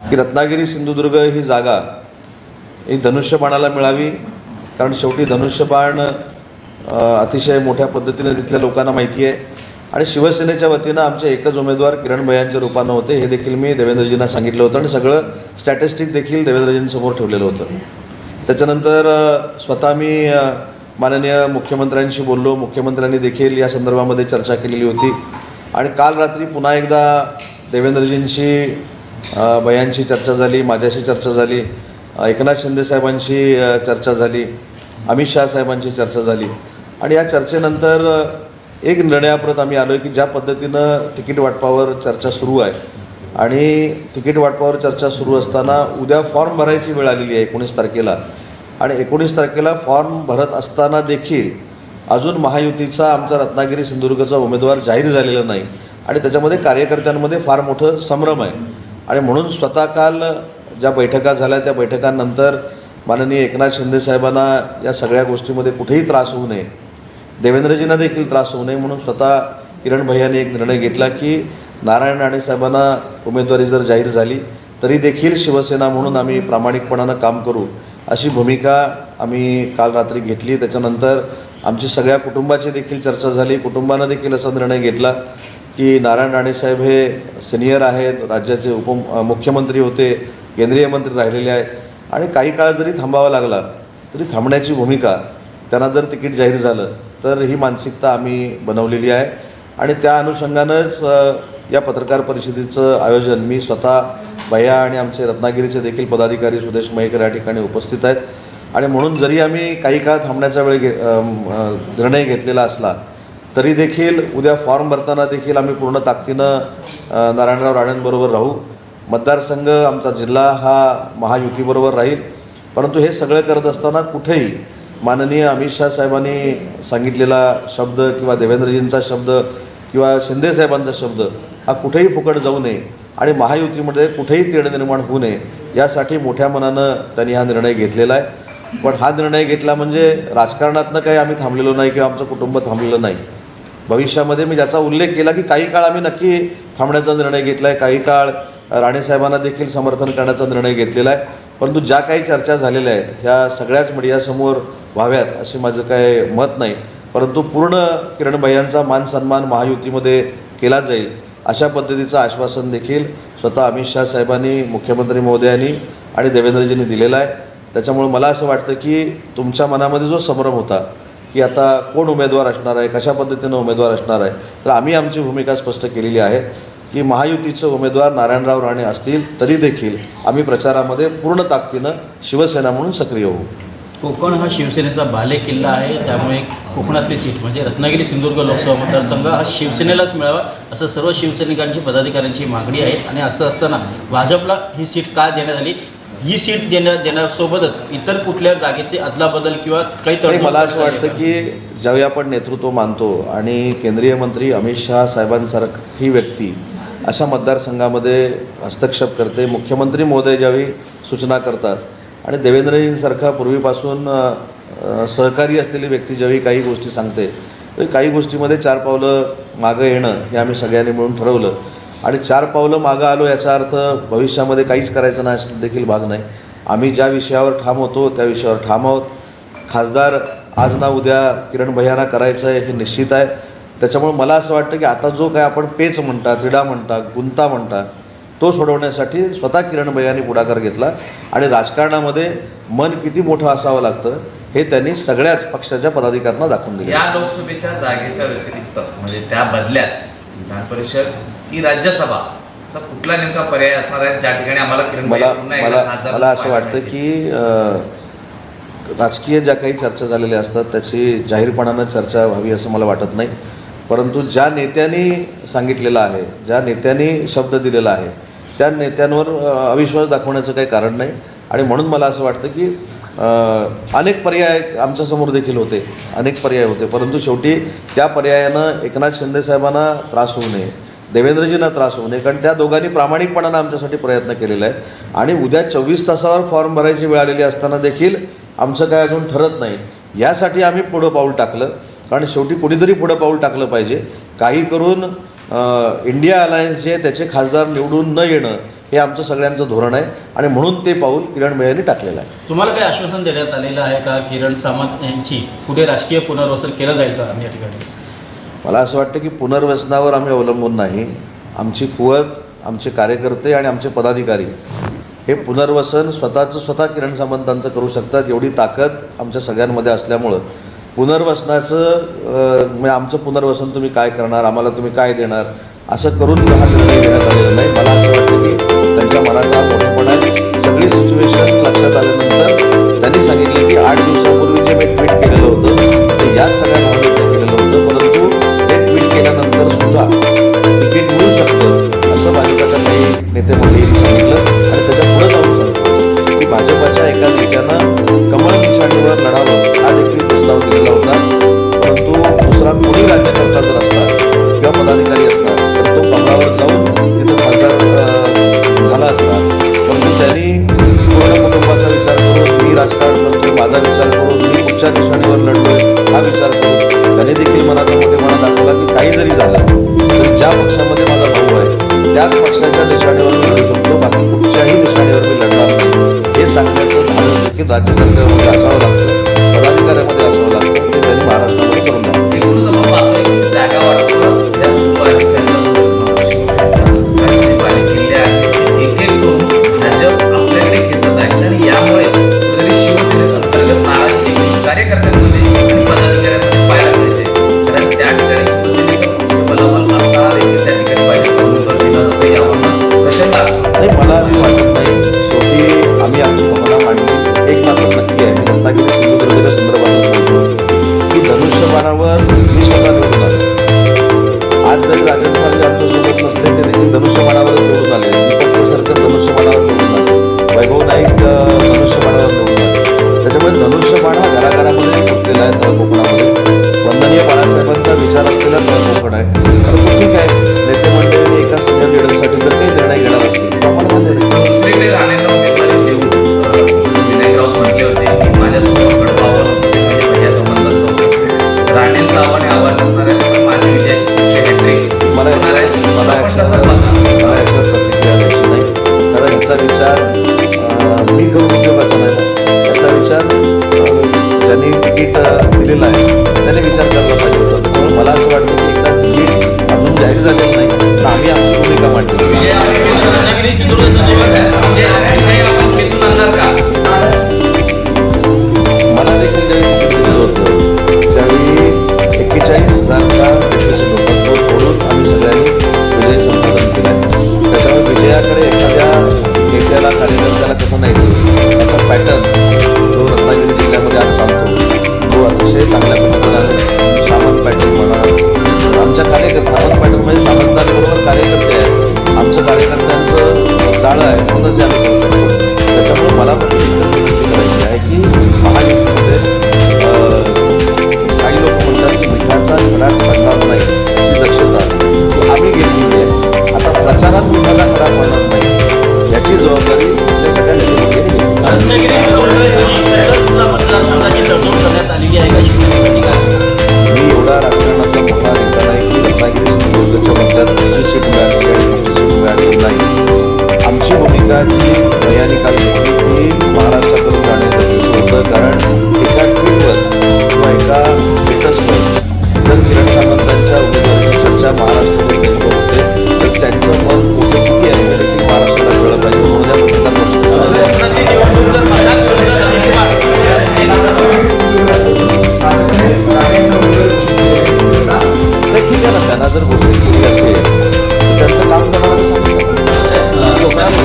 की रत्नागिरी सिंधुदुर्ग ही जागा ही धनुष्यबाणाला मिळावी कारण शेवटी धनुष्यबाण अतिशय मोठ्या पद्धतीने तिथल्या लोकांना माहिती आहे. आणि शिवसेनेच्या वतीनं आमचे एकच उमेदवार किरण भयांच्या रूपानं होते हे देखील मी देवेंद्रजींना सांगितलं होतं आणि सगळं स्टॅटिस्टिक देखील देवेंद्रजींसमोर ठेवलेलं होतं. त्याच्यानंतर स्वतः मी माननीय मुख्यमंत्र्यांशी बोललो. मुख्यमंत्र्यांनी देखील या संदर्भामध्ये चर्चा केलेली होती. आणि काल रात्री पुन्हा एकदा देवेंद्रजींशी भयांशी चर्चा झाली माझ्याशी चर्चा झाली एकनाथ शिंदे साहेबांशी चर्चा झाली अमित शाह साहेबांशी चर्चा झाली. आणि या चर्चेनंतर एक निर्णयाप्रत आम्ही आलो आहे की ज्या पद्धतीनं तिकीट वाटपावर चर्चा सुरू आहे. आणि तिकीट वाटपावर चर्चा सुरू असताना उद्या फॉर्म भरायची वेळ आलेली आहे एकोणीस तारखेला. आणि एकोणीस तारखेला फॉर्म भरत असताना देखील अजून महायुतीचा आमचा रत्नागिरी सिंधुदुर्गचा उमेदवार जाहीर झालेला नाही. आणि त्याच्यामध्ये कार्यकर्त्यांमध्ये फार मोठं संभ्रम आहे. आणि म्हणून स्वतः काल ज्या बैठका झाल्या त्या बैठकांनंतर माननीय एकनाथ शिंदे साहेबांना या सगळ्या गोष्टीमध्ये कुठेही त्रास होऊ नये. देवेंद्रजींना देखील त्रास होऊ नये म्हणून स्वतः किरण भैयाने एक निर्णय घेतला की नारायण राणे साहेबांना उमेदवारी जर जाहीर झाली तरी देखील शिवसेना म्हणून आम्ही प्रामाणिकपणानं काम करू अशी भूमिका आम्ही काल रात्री घेतली. त्याच्यानंतर आमची सगळ्या कुटुंबाची देखील चर्चा झाली. कुटुंबानं देखील असा निर्णय घेतला की नारायण राणेसाहेब हे सिनियर आहेत राज्याचे उप मुख्यमंत्री होते केंद्रीय मंत्री राहिलेले आहेत. आणि काही काळ जरी थांबावा लागला तरी थांबण्याची भूमिका त्यांना जर तिकीट जाहीर झालं तर ही मानसिकता आम्ही बनवलेली आहे. आणि त्या अनुषंगानंच या पत्रकार परिषदेचं आयोजन मी स्वतः भैया आणि आमचे रत्नागिरीचे देखील पदाधिकारी सुदेश मयेकर या ठिकाणी उपस्थित आहेत. आणि म्हणून जरी आम्ही काही काळ थांबण्याचा वेळ घे निर्णय घेतलेला असला तरी देखील उद्या फॉर्म भरताना देखील आम्ही पूर्ण ताकदीनं नारायणराव राणेंबरोबर राहू. मतदारसंघ आमचा जिल्हा हा महायुतीबरोबर राहील. परंतु हे सगळं करत असताना कुठेही माननीय अमित शाह साहेबांनी सांगितलेला शब्द किंवा देवेंद्रजींचा शब्द किंवा शिंदेसाहेबांचा शब्द हा कुठेही फुकट जाऊ नये आणि महायुतीमध्ये कुठेही तेढ निर्माण होऊ नये यासाठी मोठ्या मनानं त्यांनी हा निर्णय घेतलेला आहे. पण हा निर्णय घेतला म्हणजे राजकारणातनं काही आम्ही थांबलेलो नाही किंवा आमचं कुटुंब थांबलेलं नाही. भविष्यामध्ये मी ज्याचा उल्लेख केला की काही काळ आम्ही नक्की थांबण्याचा निर्णय घेतला आहे काही काळ राणेसाहेबांना देखील समर्थन करण्याचा निर्णय घेतलेला आहे. परंतु ज्या काही चर्चा झालेल्या आहेत ह्या सगळ्याच मीडियासमोर व्हाव्यात असे माझं काय मत नाही. परंतु पूर्ण किरण भैयांचा मान सन्मान महायुतीमध्ये केला जाईल अशा पद्धतीचं आश्वासन देखील स्वतः अमित शहा साहेबांनी मुख्यमंत्री महोदयांनी आणि देवेंद्रजींनी दिलेलं आहे. त्याच्यामुळे मला असं वाटतं की तुमच्या मनामध्ये जो संभ्रम होता की आता कोण उमेदवार असणार आहे कशा पद्धतीनं उमेदवार असणार आहे. तर आम्ही आमची भूमिका स्पष्ट केलेली आहे की महायुतीचे उमेदवार नारायणराव राणे असतील तरी देखील आम्ही प्रचारामध्ये पूर्ण ताकदीनं शिवसेना म्हणून सक्रिय होऊ. कोकण हा शिवसेनेचा बाले किल्ला आहे त्यामुळे कोकणातली सीट म्हणजे रत्नागिरी सिंधुदुर्ग लोकसभा मतदारसंघ हा शिवसेनेलाच मिळावा असं सर्व शिवसैनिकांची पदाधिकाऱ्यांची मागणी आहे. आणि असं असताना भाजपला ही सीट का देण्यात आली? ही सीट देण्या देण्यासोबतच इतर कुठल्या जागेची अदलाबदल किंवा काही मला असं वाटतं का? ज्यावेळी आपण नेतृत्व मानतो आणि केंद्रीय मंत्री अमित शहा साहेबांसारखी व्यक्ती अशा मतदारसंघामध्ये हस्तक्षेप करते मुख्यमंत्री महोदय ज्यावेळी सूचना करतात आणि देवेंद्रजींसारखा पूर्वीपासून सहकारी असलेली व्यक्ती ज्यावेळी काही गोष्टी सांगते काही गोष्टीमध्ये चार पावलं मागं येणं हे आम्ही सगळ्यांनी मिळून ठरवलं आणि चार पावलं मागं आलो याचा अर्थ भविष्यामध्ये काहीच करायचं नाही देखील भाग नाही. आम्ही ज्या विषयावर ठाम होतो त्या विषयावर ठाम आहोत. खासदार आज ना उद्या किरण भैयाना करायचं आहे हे निश्चित आहे. त्याच्यामुळे मला असं वाटतं की आता जो काय आपण पेच म्हणता तिडा म्हणता गुंता म्हणता तो सोडवण्यासाठी स्वतः किरण भैयानी पुढाकार घेतला. आणि राजकारणामध्ये मन किती मोठं असावं लागतं हे त्यांनी सगळ्याच पक्षाच्या पदाधिकाऱ्यांना दाखवून दिले. या लोकसभेच्या जागेच्या व्यतिरिक्त म्हणजे त्या बदल्यात विधान परिषद की राज्यसभा असा कुठला नेमका पर्याय असणार आहे? ज्या ठिकाणी आम्हाला किरण मला मला मला असं वाटतं. की राजकीय ज्या काही चर्चा झालेल्या असतात त्याची जाहीरपणानं चर्चा व्हावी असं मला वाटत नाही. परंतु ज्या नेत्यांनी सांगितलेलं आहे ज्या नेत्यांनी शब्द दिलेला आहे त्या नेत्यांवर अविश्वास दाखवण्याचं काही कारण नाही. आणि म्हणून मला असं वाटतं की अनेक पर्याय आमच्यासमोर देखील होते अनेक पर्याय होते. परंतु शेवटी त्या पर्यायानं एकनाथ शिंदे साहेबांना त्रास होऊ नये. देवेंद्रजींना त्रास होऊ नये कारण त्या दोघांनी प्रामाणिकपणानं आमच्यासाठी प्रयत्न केलेला आहे आणि उद्या चोवीस तासावर फॉर्म भरायची वेळ आलेली असताना देखील आमचं काय अजून ठरत नाही. यासाठी आम्ही पुढं पाऊल टाकलं. कारण शेवटी कुणीतरी पुढं पाऊल टाकलं पाहिजे. काही करून इंडिया अलायन्स जे त्याचे खासदार निवडून न येणं हे आमचं सगळ्यांचं धोरण आहे. आणि म्हणून ते पाऊल किरण मेळ्यांनी टाकलेलं आहे. तुम्हाला काही आश्वासन देण्यात आलेलं आहे का? किरण सामंत यांची कुठे राजकीय पुनर्वसन केलं जाईल का? या ठिकाणी. मला असं वाटतं की पुनर्वसनावर आम्ही अवलंबून नाही. आमची कुवत आमचे कार्यकर्ते आणि आमचे पदाधिकारी हे पुनर्वसन स्वतःचं स्वतः किरण सामंतांचं करू शकतात एवढी ताकद आमच्या सगळ्यांमध्ये असल्यामुळं. पुनर्वसनाचं म्हणजे आमचं पुनर्वसन तुम्ही काय करणार आम्हाला तुम्ही काय देणार असं करून हा निर्णय घेण्यात आलेला नाही. मला असं वाटतं की त्यांच्या मनाचा मोठेपणा सगळी सिच्युएशन लक्षात आल्यानंतर त्यांनी सांगितलं की आठ दिवसापूर्वी जे मी ट्विट केलेलं होतं ते या सगळ्या सुद्धा तिकीट मिळू शकतं असं भाजपाच्या काही सांगितलं आणि त्याच्या पुढे जाऊन की भाजपाच्या एका नेत्यानं कमळ निशाणीवर लढावं हा देखील प्रस्ताव दिलेला होता. परंतु दुसरा कोणी राज्यकर्ता जर असला किंवा पदाधिकारी तर तो कमळावर जाऊन तिथं खासदार झाला असता. परंतु त्यांनी पूर्ण कुटुंबाचा विचार करून मी राजकारण करतो माझा विचार करून मी कुठच्या निशाणीवर लढलोय हा विचार करून त्याने देखील मनाचा मोठेपणा दाखवला की काही जरी झालं that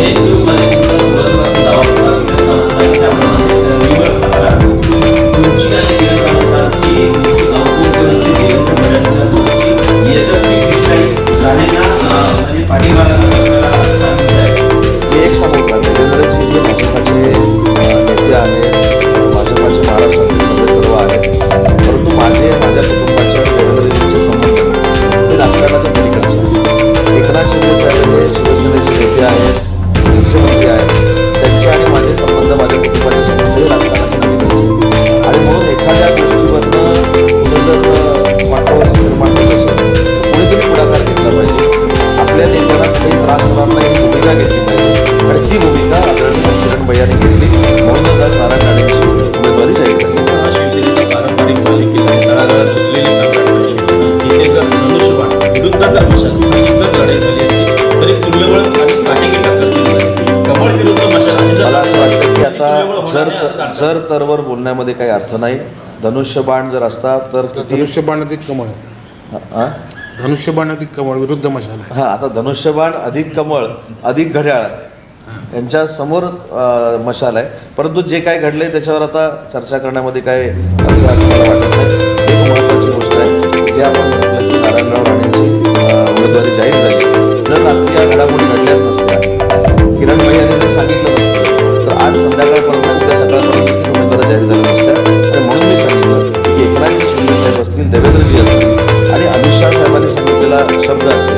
哎。करण्यामध्ये काही अर्थ नाही. धनुष्यबाण जर असता तर धनुष्यबाण अधिक कमळ. आहे धनुष्यबाण अधिक कमळ विरुद्ध मशाल. हा आता धनुष्यबाण अधिक कमळ अधिक घड्याळ यांच्या समोर मशाल आहे. परंतु जे काय घडले त्याच्यावर आता चर्चा करण्यामध्ये काय अर्थ असं मला वाटत नाही. गोष्ट आहे जे आपण नारायणराव राणेंची उमेदवारी जाहीर झाली. gracias.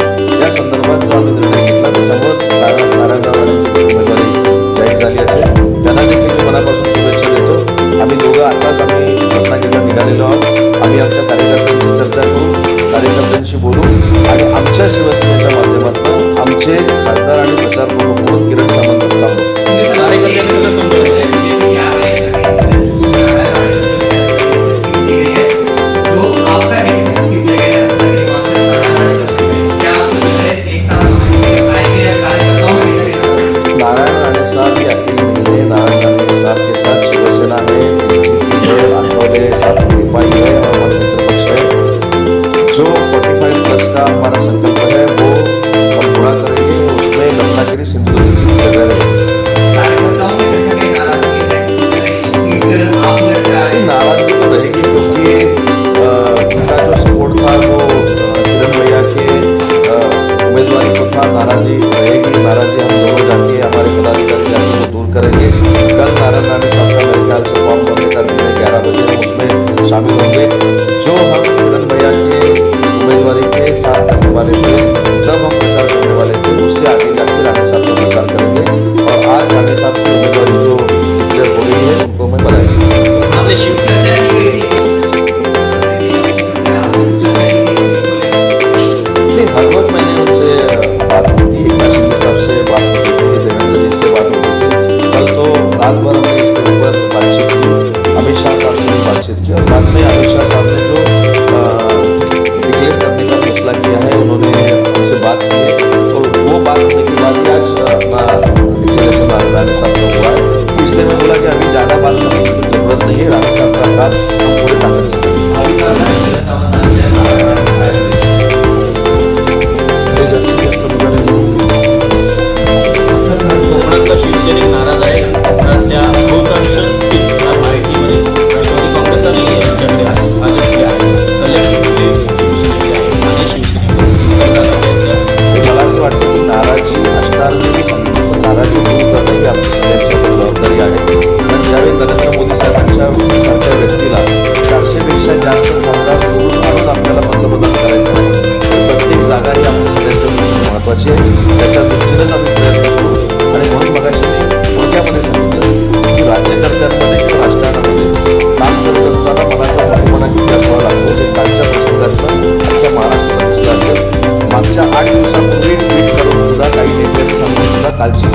आठ दिवसापूर्वी ट्विट करून सुद्धा काही नेत्यांनी सांगून सुद्धा कालची